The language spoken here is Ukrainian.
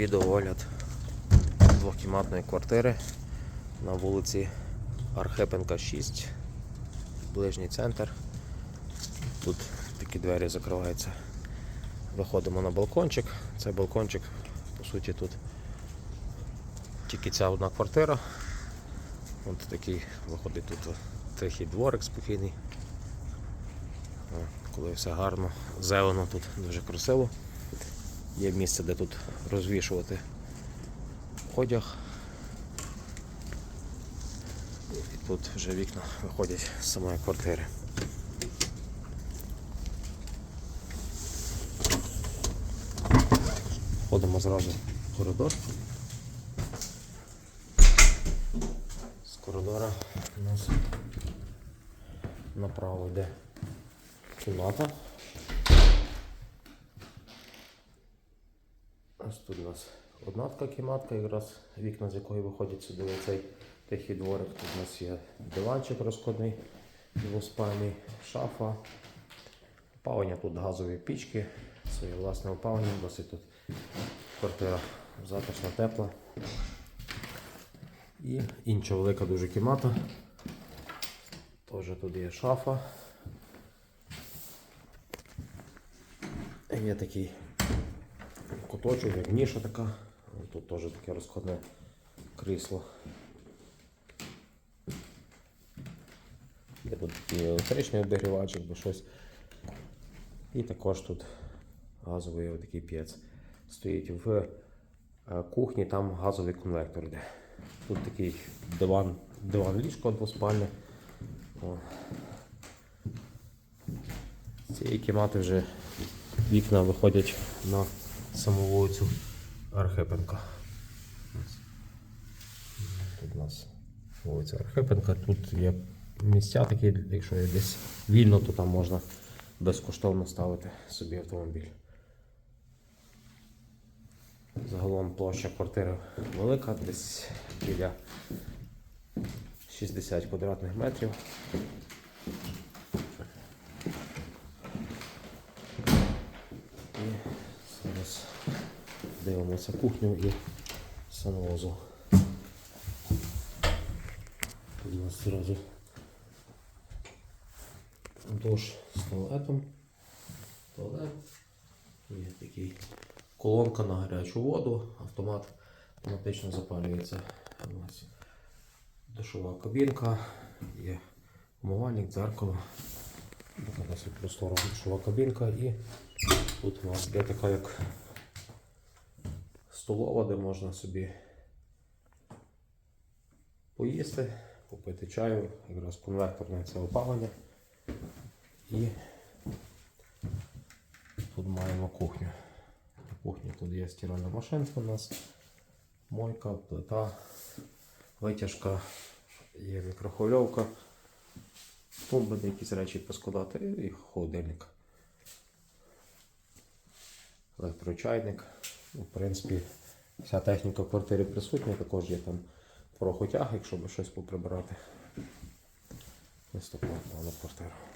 Відеоогляд двохкімнатної квартири на вулиці Архипенка 6, ближній центр. Тут такі двері закриваються. Виходимо на балкончик. Цей балкончик, по суті, тут тільки ця одна квартира. От такий виходить тут тихий дворик спокійний. Коли все гарно, зелено, тут дуже красиво. Є місце, де тут розвішувати одяг. І тут вже вікна виходять з самої квартири. Ходимо зразу в коридор. З коридора у нас направо йде кімната. Ось тут у нас одна така кімнатка, якраз вікна з якої виходять сюди цей тихий дворик. Тут у нас є диванчик розкладний, двоспальний, шафа. Опалення тут газові пічки, своє власне опалення, досить тут квартира затишна, тепла. І інша велика дуже кімната. Теж тут є шафа. Є такий куточок, як ніша така. Тут теж таке розкладне крісло. Є тут такий електричний обігрівач, або щось. І також тут газовий такий п'єц стоїть в е, кухні, там газовий конвектор йде. Тут такий диван, диван ліжко двоспальне. З цієї кімнати вже вікна виходять на саму вулицю Архипенка. Тут у нас вулиця Архипенка. Тут є місця такі, якщо є десь вільно, то там можна безкоштовно ставити собі автомобіль. Загалом площа квартири велика, десь біля 60 квадратних метрів. І зараз дивимося кухню і санвозу. Тут у нас зразу душ з туалетом. Туалет. Є такий колонка на гарячу воду, автомат автоматично запалюється. У нас душова кабінка, є умивальник, дзеркало. Така досить простора душова кабінка і тут у нас є така як столова, де можна собі поїсти, попити чаю, якраз конвекторне це опалення. І тут маємо кухню. На кухні тут є стиральна машинка у нас, мойка, плита, витяжка, є мікрохвильовка. Тут буде якісь речі поскладати і холодильник. Електрочайник. В принципі, вся техніка в квартирі присутня, також є там порохотяг, якщо би щось поприбирати. Ось така плана квартира.